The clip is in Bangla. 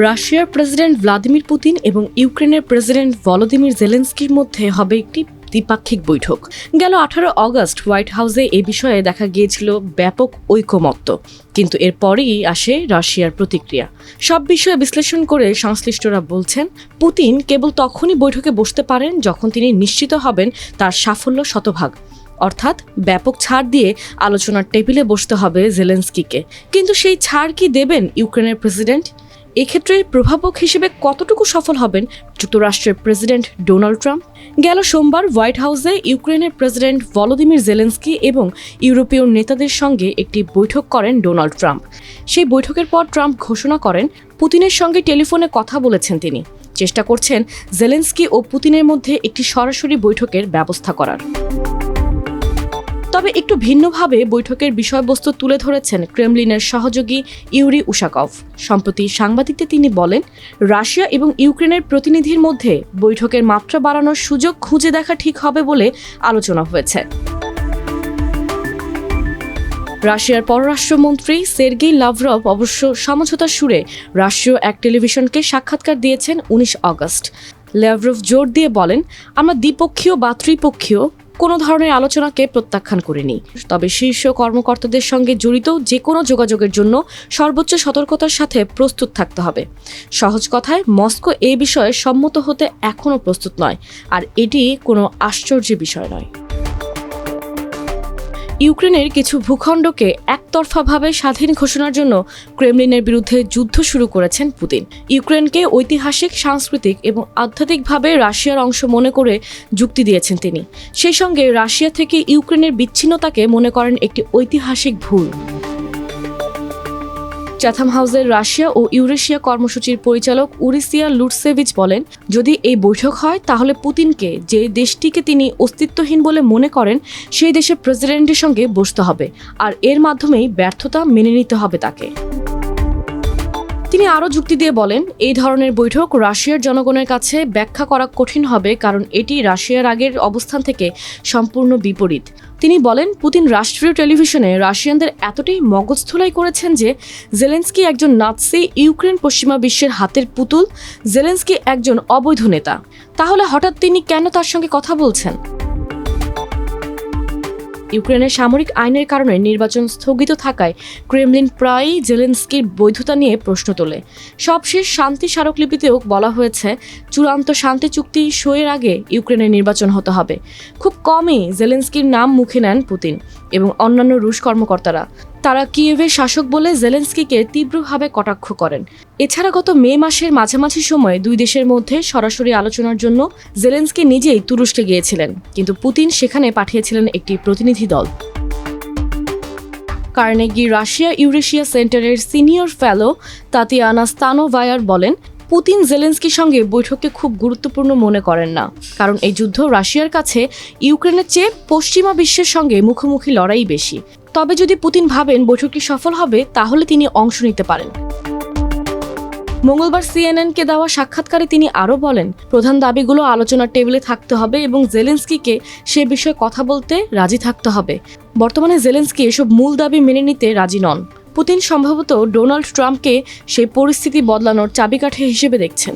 রাশিয়ার প্রেসিডেন্ট ভ্লাদিমির পুতিন এবং ইউক্রেনের প্রেসিডেন্ট ভলোদিমির জেলেন্সকির মধ্যে হবে একটি দ্বিপাক্ষিক বৈঠক। গেল আঠারো অগস্ট হোয়াইট হাউসে এ বিষয়ে দেখা গিয়েছিল ব্যাপক ঐকমত্য। কিন্তু এরপরেই আসে রাশিয়ার প্রতিক্রিয়া। সব বিষয়ে বিশ্লেষণ করে সংশ্লিষ্টরা বলছেন, পুতিন কেবল তখনই বৈঠকে বসতে পারেন যখন তিনি নিশ্চিত হবেন তার সাফল্য শতভাগ। অর্থাৎ ব্যাপক ছাড় দিয়ে আলোচনার টেবিলে বসতে হবে জেলেন্সকিকে। কিন্তু সেই ছাড় কি দেবেন ইউক্রেনের প্রেসিডেন্ট? এক্ষেত্রে প্রভাবক হিসেবে কতটুকু সফল হবেন যুক্তরাষ্ট্রের প্রেসিডেন্ট ডোনাল্ড ট্রাম্প? গেল সোমবার হোয়াইট হাউসে ইউক্রেনের প্রেসিডেন্ট ভলোদিমির জেলেন্সকি এবং ইউরোপীয় নেতাদের সঙ্গে একটি বৈঠক করেন ডোনাল্ড ট্রাম্প। সেই বৈঠকের পর ট্রাম্প ঘোষণা করেন, পুতিনের সঙ্গে টেলিফোনে কথা বলেছেন তিনি। চেষ্টা করছেন জেলেন্সকি ও পুতিনের মধ্যে একটি সরাসরি বৈঠকের ব্যবস্থা করার। তবে একটু ভিন্নভাবে বৈঠকের বিষয়বস্তু তুলে ধরেছেন ক্রেমলিনের সহযোগী ইউরি উশাকভ। সম্প্রতি সাংবাদিকদের তিনি বলেন, রাশিয়া এবং ইউক্রেনের প্রতিনিধির মধ্যে বৈঠকের মাত্রা বাড়ানোর সুযোগ খুঁজে দেখা ঠিক হবে বলে আলোচনা হয়েছে। রাশিয়ার পররাষ্ট্রমন্ত্রী সের্গেই লাভরভ অবশ্য সমঝোতার সুরে রাষ্ট্রীয় এক টেলিভিশনকে সাক্ষাৎকার দিয়েছেন উনিশ আগস্ট। ল্যাভরভ জোর দিয়ে বলেন, আমরা দ্বিপক্ষীয় বা ত্রিপক্ষীয় কোনো ধরনের আলোচনাকে প্রত্যাখ্যান করেনি। তবে শীর্ষ কর্মকর্তাদের সঙ্গে জড়িত যে কোনো যোগাযোগের জন্য সর্বোচ্চ সতর্কতার সাথে প্রস্তুত থাকতে হবে। সহজ কথায়, মস্কো এ বিষয়ে সম্মত হতে এখনও প্রস্তুত নয়, আর এটি কোনো আশ্চর্যের বিষয় নয়। ইউক্রেনের কিছু ভূখণ্ডকে একতরফাভাবে স্বাধীন ঘোষণার জন্য ক্রেমলিনের বিরুদ্ধে যুদ্ধ শুরু করেছেন পুতিন। ইউক্রেনকে ঐতিহাসিক, সাংস্কৃতিক এবং আধ্যাত্মিকভাবে রাশিয়ার অংশ মনে করে যুক্তি দিয়েছেন তিনি। সেই সঙ্গে রাশিয়া থেকে ইউক্রেনের বিচ্ছিন্নতাকে মনে করেন একটি ঐতিহাসিক ভুল। চ্যাথাম হাউসের রাশিয়া ও ইউরেশিয়া কর্মসূচির পরিচালক উরিসিয়া লুটসেভিচ বলেন, যদি এই বৈঠক হয়, তাহলে পুতিনকে যে দেশটিকে তিনি অস্তিত্বহীন বলে মনে করেন, সেই দেশের প্রেসিডেন্টের সঙ্গে বসতে হবে, আর এর মাধ্যমেই ব্যর্থতা মেনে নিতে হবে তাকে। তিনি আরও যুক্তি দিয়ে বলেন, এই ধরনের বৈঠক রাশিয়ার জনগণের কাছে ব্যাখ্যা করা কঠিন হবে কারণ এটি রাশিয়ার আগের অবস্থান থেকে সম্পূর্ণ বিপরীত। তিনি বলেন, পুতিন রাষ্ট্রীয় টেলিভিশনে রাশিয়ানদের এতটাই মগজধোলাই করেছেন যে জেলেন্সকি একজন নাৎসি ইউক্রেন পশ্চিমা বিশ্বের হাতের পুতুল, জেলেন্সকি একজন অবৈধ নেতা। তাহলে হঠাৎ তিনি কেন তার সঙ্গে কথা বলছেন? ইউক্রেনের সামরিক আইনের কারণে নির্বাচন স্থগিত থাকায় ক্রেমলিন প্রায়ই জেলেন্সকির বৈধতা নিয়ে প্রশ্ন তোলে। সবশেষ শান্তি স্মারকলিপিতেও বলা হয়েছে, চূড়ান্ত শান্তি চুক্তি সইয়ের আগে ইউক্রেনের নির্বাচন হতে হবে। খুব কমই জেলেন্সকির নাম মুখে নেন পুতিন। এবং অন্যান্য রুশ কর্মকর্তারা। তারা কিয়েভের শাসক বলে জেলেন্সকিকে তীব্রভাবে কটাক্ষ করেন। এছাড়া গত মে মাসের মাঝামাঝি সময়ে দুই দেশের মধ্যে সরাসরি আলোচনার জন্য জেলেন্সকি নিজেই তুরস্কে গিয়েছিলেন, কিন্তু পুতিন সেখানে পাঠিয়েছিলেন একটি প্রতিনিধি দল। কার্নেগি রাশিয়া ইউরেশিয়া সেন্টারের সিনিয়র ফেলো তাতিয়ানা স্তানোভায়ার বলেন পুতিন জেলেন্সকির সঙ্গে বৈঠককে খুব গুরুত্বপূর্ণ মনে করেন না। কারণ এই যুদ্ধ রাশিয়ার কাছে ইউক্রেনের চেয়ে পশ্চিমা বিশ্বের সঙ্গে মুখোমুখি লড়াই বেশি। তবে যদি পুতিন ভাবেন বৈঠকটি সফল হবে, তাহলে তিনি অংশ নিতে পারেন। মঙ্গলবার সিএনএনকে দেওয়া সাক্ষাৎকারে তিনি আরও বলেন, প্রধান দাবিগুলো আলোচনার টেবিলে থাকতে হবে এবং জেলেন্সকিকে সে বিষয়ে কথা বলতে রাজি থাকতে হবে। বর্তমানে জেলেন্সকি এসব মূল দাবি মেনে নিতে রাজি নন। পুতিন সম্ভবত ডোনাল্ড ট্রাম্পকে সেই পরিস্থিতি বদলানোর চাবিকাঠি হিসেবে দেখছেন।